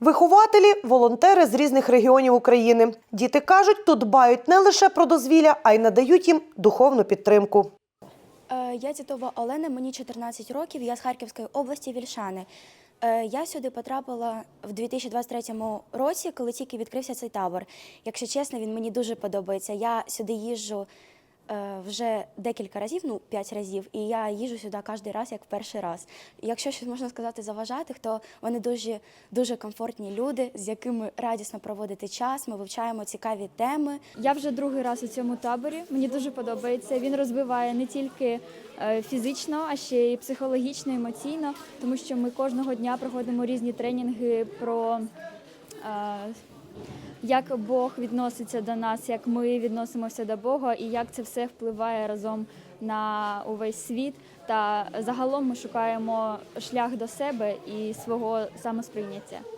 Вихователі волонтери з різних регіонів України. Діти кажуть, тут дбають не лише про дозвілля, а й надають їм духовну підтримку. Е, Я Тітова Олена, мені 14 років, я з Харківської області Вільшани. Е, Я сюди потрапила в 2023 році, коли тільки відкрився цей табор. Якщо чесно, він мені дуже подобається. Я сюди їжджу вже декілька разів, ну п'ять разів, і я їжджу сюди кожен раз, як перший раз. Якщо щось можна сказати заважати, то вони дуже, дуже комфортні люди, з якими радісно проводити час. Ми вивчаємо цікаві теми. Я вже другий раз у цьому таборі. Мені дуже подобається. Він розвиває не тільки е, фізично, а ще й психологічно, емоційно, тому що ми кожного дня проходимо різні тренінги про. Як Бог відноситься до нас, як ми відносимося до Бога, і як це все впливає разом на увесь світ. Та загалом ми шукаємо шлях до себе і свого самосприйняття.